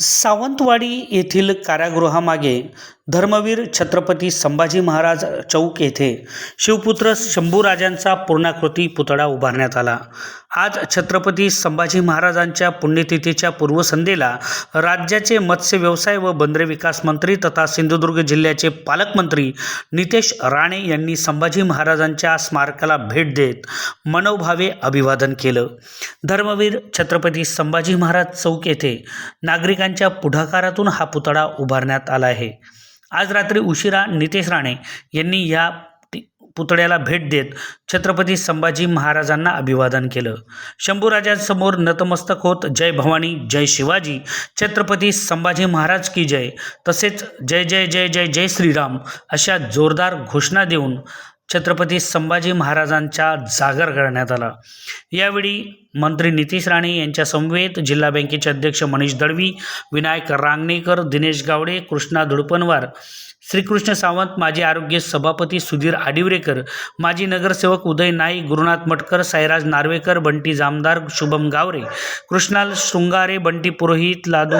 सावंतवाडी येथील कारागृहामागे धर्मवीर छत्रपती संभाजी महाराज चौक येथे शिवपुत्र शंभूराजांचा पूर्णाकृती पुतळा उभारण्यात आला. आज छत्रपती संभाजी महाराजांच्या पुण्यतिथीच्या पूर्वसंध्येला राज्याचे मत्स्य व्यवसाय व बंदरे विकास मंत्री तथा सिंधुदुर्ग जिल्ह्याचे पालकमंत्री नितेश राणे यांनी संभाजी महाराजांच्या स्मारकाला भेट देत मनोभावे अभिवादन केलं. धर्मवीर छत्रपती संभाजी महाराज चौक येथे नागरिकांच्या पुढाकारातून हा पुतळा उभारण्यात आला आहे. आज रात्री उशिरा नितेश राणे यांनी या पुतळ्याला भेट देत छत्रपती संभाजी महाराजांना अभिवादन केलं. शंभूराजांसमोर नतमस्तक होत जय भवानी जय शिवाजी छत्रपती संभाजी महाराज की जय तसेच जय जय जय जय जय श्रीराम अशा जोरदार घोषणा देऊन छत्रपती संभाजी महाराजांच्या जागर करण्यात आला. यावेळी मंत्री नितीश राणे यांच्या समवेत जिल्हा बँकेचे अध्यक्ष मनीष दळवी विनायक रांगणेकर दिनेश गावडे कृष्णा धुडपनवार श्रीकृष्ण सावंत माजी आरोग्य सभापती सुधीर आडिवरेकर माजी नगरसेवक उदय नाईक गुरुनाथ मटकर साईराज नार्वेकर बंटी जामदार शुभम गावरे कृष्णाल शृंगारे बंटी पुरोहित लादू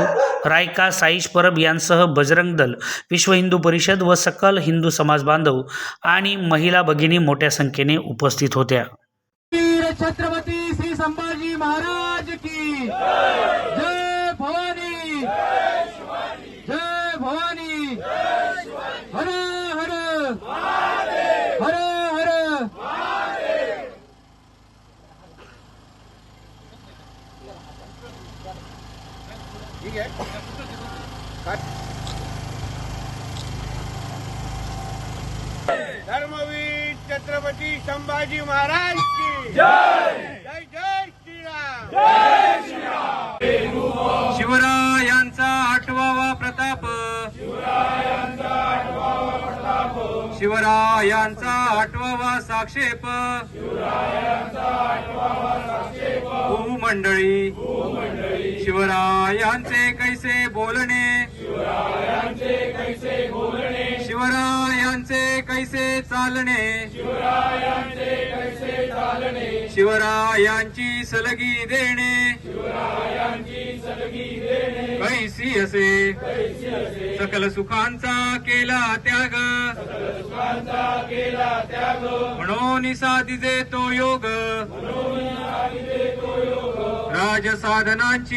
रायका साईश परब यांसह बजरंग दल विश्व हिंदू परिषद व सकल हिंदू समाज बांधव आणि महिला भगिनी मोठ्या संख्येने उपस्थित होत्या. छत्रपती श्री संभाजी महाराज की जय भवानी. जय भवानी. हर हर हर हर धर्मवीर छत्रपती संभाजी महाराज की। जय! जय जय श्रीराम। शिवरायांचा शिवरायांचा आठवावा साक्षेप. मंडळी शिवरायांचे कैसे बोलणे. शिवरायांचे कैसे चालणे. शिवरायांची सलगी देणे. कैसी असे सकल सुखांचा केला त्याग. म्हणून साधिजे तो योग. राजसाधनांची